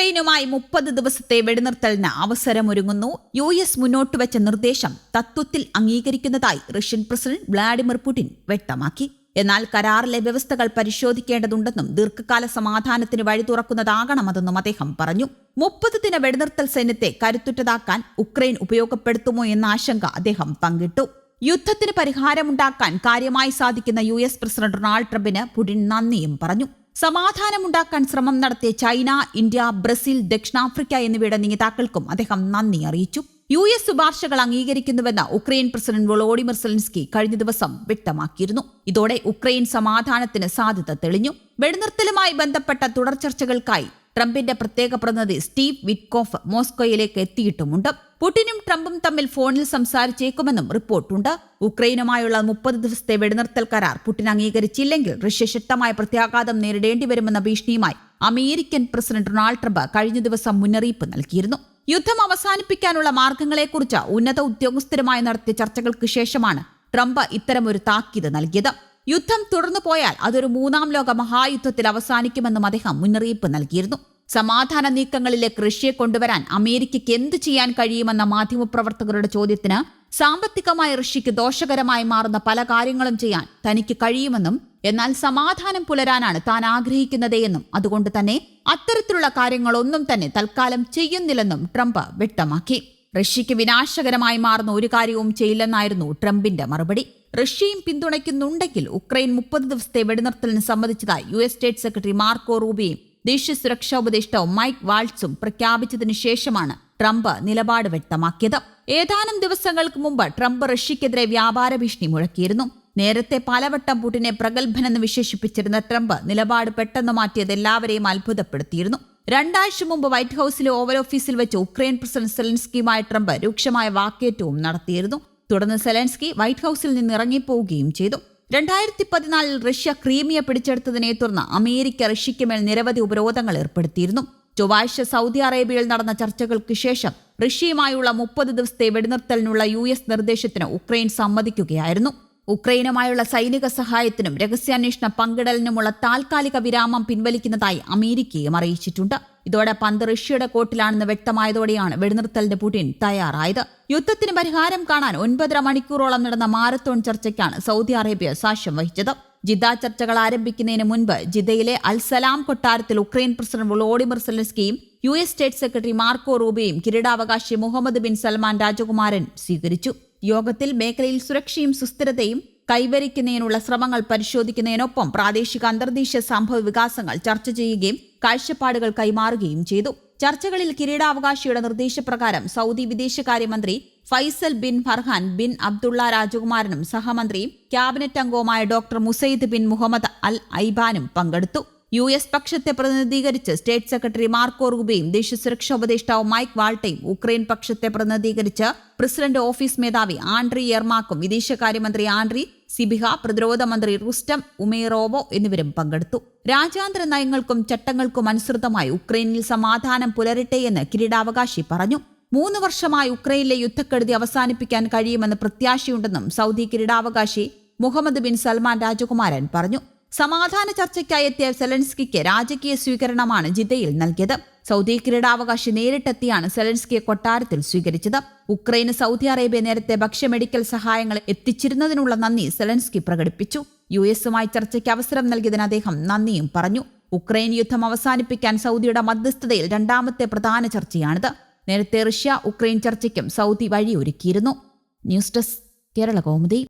ഉക്രൈനുമായി മുപ്പത് ദിവസത്തെ വെടിനിർത്തലിന് അവസരമൊരുങ്ങുന്നു. U S മുന്നോട്ട് വെച്ച നിർദ്ദേശം തത്വത്തിൽ അംഗീകരിക്കുന്നതായി റഷ്യൻ പ്രസിഡന്റ് വ്ളാഡിമിർ പുടിൻ വ്യക്തമാക്കി. എന്നാൽ കരാറിലെ വ്യവസ്ഥകൾ പരിശോധിക്കേണ്ടതുണ്ടെന്നും ദീർഘകാല സമാധാനത്തിന് വഴി തുറക്കുന്നതാകണമെന്നും അദ്ദേഹം പറഞ്ഞു. മുപ്പത് ദിന വെടിനിർത്തൽ സൈന്യത്തെ കരുത്തുറ്റതാക്കാൻ ഉക്രൈൻ ഉപയോഗപ്പെടുത്തുമോ എന്ന ആശങ്ക അദ്ദേഹം പങ്കിട്ടു. യുദ്ധത്തിന് പരിഹാരമുണ്ടാക്കാൻ കാര്യമായി സാധിക്കുന്ന യു എസ് പ്രസിഡന്റ് ഡൊണാൾഡ് ട്രംപിന് പുടിൻ നന്ദിയും പറഞ്ഞു. സമാധാനമുണ്ടാക്കാൻ ശ്രമം നടത്തിയ ചൈന ഇന്ത്യ ബ്രസീൽ ദക്ഷിണാഫ്രിക്ക എന്നിവയുടെ നേതാക്കൾക്കും അദ്ദേഹം നന്ദി അറിയിച്ചു. യു എസ് ശുപാർശകൾ അംഗീകരിക്കുന്നുവെന്ന് ഉക്രൈൻ പ്രസിഡന്റ് വൊളോഡിമിർ സെലൻസ്കി കഴിഞ്ഞ ദിവസം വ്യക്തമാക്കിയിരുന്നു. ഇതോടെ ഉക്രൈൻ സമാധാനത്തിന് സാധ്യത തെളിഞ്ഞു. വെടിനിർത്തലുമായി ബന്ധപ്പെട്ട തുടർ ചർച്ചകൾക്കായി ട്രംപിന്റെ പ്രത്യേക പ്രതിനിധി സ്റ്റീവ് വിറ്റ്കോഫ് മോസ്കോയിലേക്ക് എത്തിയിട്ടുമുണ്ട്. പുടിനും ട്രംപും തമ്മിൽ ഫോണിൽ സംസാരിച്ചേക്കുമെന്നും റിപ്പോർട്ടുണ്ട്. ഉക്രൈനുമായുള്ള മുപ്പത് ദിവസത്തെ വെടിനിർത്തൽ കരാർ പുടിൻ അംഗീകരിച്ചില്ലെങ്കിൽ റഷ്യ ശക്തമായ പ്രത്യാഘാതം നേരിടേണ്ടി വരുമെന്ന ഭീഷണിയുമായി അമേരിക്കൻ പ്രസിഡന്റ് ഡൊണാൾഡ് ട്രംപ് കഴിഞ്ഞ ദിവസം മുന്നറിയിപ്പ് നൽകിയിരുന്നു. യുദ്ധം അവസാനിപ്പിക്കാനുള്ള മാർഗങ്ങളെക്കുറിച്ച് ഉന്നത ഉദ്യോഗസ്ഥരുമായി നടത്തിയ ചർച്ചകൾക്ക് ശേഷമാണ് ട്രംപ് ഇത്തരമൊരു താക്കീത് നൽകിയത്. യുദ്ധം തുടർന്നു പോയാൽ അതൊരു മൂന്നാം ലോക മഹായുദ്ധത്തിൽ അവസാനിക്കുമെന്നും അദ്ദേഹം മുന്നറിയിപ്പ് നൽകിയിരുന്നു. സമാധാന നീക്കങ്ങളിലെ കൃഷിയെ കൊണ്ടുവരാൻ അമേരിക്കയ്ക്ക് എന്തു ചെയ്യാൻ കഴിയുമെന്ന മാധ്യമപ്രവർത്തകരുടെ ചോദ്യത്തിന് സാമ്പത്തികമായി റഷ്യയ്ക്ക് ദോഷകരമായി മാറുന്ന പല കാര്യങ്ങളും ചെയ്യാൻ തനിക്ക് കഴിയുമെന്നും എന്നാൽ സമാധാനം പുലരാനാണ് താൻ ആഗ്രഹിക്കുന്നതെന്നും അതുകൊണ്ട് തന്നെ അത്തരത്തിലുള്ള കാര്യങ്ങളൊന്നും തന്നെ തൽക്കാലം ചെയ്യുന്നില്ലെന്നും ട്രംപ് വ്യക്തമാക്കി. റഷ്യയ്ക്ക് വിനാശകരമായി മാറുന്ന ഒരു കാര്യവും ചെയ്യില്ലെന്നായിരുന്നു ട്രംപിന്റെ മറുപടി. റഷ്യയും പിന്തുണയ്ക്കുന്നുണ്ടെങ്കിൽ ഉക്രൈൻ മുപ്പത് ദിവസത്തെ വെടിനിർത്തലിന് സമ്മതിച്ചതായി U S state secretary Marco റൂബിയും ദേശീയ സുരക്ഷാ ഉപദേഷ്ടാവ് മൈക്ക് വാൾട്സും പ്രഖ്യാപിച്ചതിനു ശേഷമാണ് ട്രംപ് നിലപാട് വ്യക്തമാക്കിയത്. ഏതാനും ദിവസങ്ങൾക്ക് മുമ്പ് ട്രംപ് റഷ്യക്കെതിരെ വ്യാപാര ഭീഷണി മുഴക്കിയിരുന്നു. നേരത്തെ പലവട്ടം പുടിനെ പ്രഗത്ഭനെന്ന് വിശേഷിപ്പിച്ചിരുന്ന ട്രംപ് നിലപാട് പെട്ടെന്ന് മാറ്റിയത് എല്ലാവരെയും അത്ഭുതപ്പെടുത്തിയിരുന്നു. രണ്ടാഴ്ച മുമ്പ് വൈറ്റ് ഹൌസിലെ ഓവൽ ഓഫീസിൽ വെച്ച് ഉക്രൈൻ പ്രസിഡന്റ് സെലൻസ്കിയുമായി ട്രംപ് രൂക്ഷമായ വാക്കേറ്റവും നടത്തിയിരുന്നു. തുടർന്ന് സെലൻസ്കി വൈറ്റ് ഹൌസിൽ നിന്ന് ഇറങ്ങിപ്പോവുകയും ചെയ്തു. രണ്ടായിരത്തി പതിനാലിൽ റഷ്യ ക്രീമിയ പിടിച്ചെടുത്തതിനെ തുടർന്ന് അമേരിക്ക റഷ്യയ്ക്ക് മേൽ നിരവധി ഉപരോധങ്ങൾ ഏർപ്പെടുത്തിയിരുന്നു. ചൊവ്വാഴ്ച സൗദി അറേബ്യയിൽ നടന്ന ചർച്ചകൾക്ക് ശേഷം റഷ്യയുമായുള്ള മുപ്പത് ദിവസത്തെ വെടിനിർത്തലിനുള്ള യു എസ് നിർദ്ദേശത്തിന് ഉക്രൈൻ സമ്മതിക്കുകയായിരുന്നു. ഉക്രൈനുമായുള്ള സൈനിക സഹായത്തിനും രഹസ്യാന്വേഷണ പങ്കിടലിനുമുള്ള താൽക്കാലിക വിരാമം പിൻവലിക്കുന്നതായി അമേരിക്കയും അറിയിച്ചിട്ടുണ്ട്. ഇതോടെ പന്ത് റഷ്യയുടെ കോട്ടിലാണെന്ന് വ്യക്തമായതോടെയാണ് വെടിനിർത്തലിന്റെ പുടിൻ തയ്യാറായത്. യുദ്ധത്തിന് പരിഹാരം കാണാൻ ഒൻപതര മണിക്കൂറോളം നടന്ന മാരത്തോൺ ചർച്ചയ്ക്കാണ് സൗദി അറേബ്യ സാക്ഷ്യം വഹിച്ചത്. ജിദ്ദ ചർച്ചകൾ ആരംഭിക്കുന്നതിന് മുൻപ് ജിദ്ദയിലെ അൽസലാം കൊട്ടാരത്തിൽ Ukraine president Volodymyr സെലൻസ്കിയും U S state secretary Marco റൂബിയും കിരീടാവകാശി മുഹമ്മദ് ബിൻ സൽമാൻ രാജകുമാരൻ സ്വീകരിച്ചു. യോഗത്തിൽ മേഖലയിൽ സുരക്ഷയും സുസ്ഥിരതയും കൈവരിക്കുന്നതിനുള്ള ശ്രമങ്ങൾ പരിശോധിക്കുന്നതിനൊപ്പം പ്രാദേശിക അന്തർദേശീയ സംഭവ വികാസങ്ങൾ ചർച്ച ചെയ്യുകയും കാഴ്ചപ്പാടുകൾ കൈമാറുകയും ചെയ്തു. ചർച്ചകളിൽ കിരീടാവകാശിയുടെ നിർദ്ദേശപ്രകാരം സൗദി വിദേശകാര്യമന്ത്രി Faisal bin Farhan bin Abdullah രാജകുമാരനും സഹമന്ത്രിയും ക്യാബിനറ്റ് അംഗവുമായ doctor Musaed bin Mohammed Al ഐബാനും പങ്കെടുത്തു. യു എസ് പക്ഷത്തെ പ്രതിനിധീകരിച്ച് സ്റ്റേറ്റ് സെക്രട്ടറി മാർക്കോ റുബയും ദേശീയ ഉപദേഷ്ടാവ് മൈക്ക് വാൾട്ടയും ഉക്രൈൻ പക്ഷത്തെ പ്രതിനിധീകരിച്ച് പ്രസിഡന്റ് ഓഫീസ് മേധാവി ആൻഡ്രി യെർമാക്കും വിദേശകാര്യമന്ത്രി ആൻഡ്രി സിബിഹ പ്രതിരോധ മന്ത്രി റുസ്റ്റം ഉമേറോവോ എന്നിവരും പങ്കെടുത്തു. രാജ്യാന്തര നയങ്ങൾക്കും ചട്ടങ്ങൾക്കും അനുസൃതമായി ഉക്രൈനിൽ സമാധാനം പുലരട്ടെയെന്ന് കിരീടാവകാശി പറഞ്ഞു. മൂന്ന് വർഷമായി ഉക്രൈനിലെ യുദ്ധക്കെടുതി അവസാനിപ്പിക്കാൻ കഴിയുമെന്ന് പ്രത്യാശയുണ്ടെന്നും സൗദി കിരീടാവകാശി മുഹമ്മദ് ബിൻ സൽമാൻ രാജകുമാരൻ പറഞ്ഞു. സമാധാന ചർച്ചയ്ക്കായി എത്തിയ സെലൻസ്കിക്ക് രാജകീയ സ്വീകരണമാണ് ജിദ്ദയിൽ നൽകിയത്. സൗദി കിരീടാവകാശി നേരിട്ടെത്തിയാണ് സെലൻസ്കിയെ കൊട്ടാരത്തിൽ സ്വീകരിച്ചത്. ഉക്രൈന് സൗദി അറേബ്യ നേരത്തെ ഭക്ഷ്യ മെഡിക്കൽ സഹായങ്ങൾ എത്തിച്ചിരുന്നതിനുള്ള നന്ദി സെലൻസ്കി പ്രകടിപ്പിച്ചു. യു എസുമായി ചർച്ചയ്ക്ക് അവസരം നൽകിയതിന് അദ്ദേഹം നന്ദിയും പറഞ്ഞു. ഉക്രൈൻ യുദ്ധം അവസാനിപ്പിക്കാൻ സൗദിയുടെ മധ്യസ്ഥതയിൽ രണ്ടാമത്തെ പ്രധാന ചർച്ചയാണിത്. നേരത്തെ റഷ്യ ഉക്രൈൻ ചർച്ചയ്ക്കും Saudi വഴിയൊരുക്കിയിരുന്നു. News desk Kerala Kaumudi.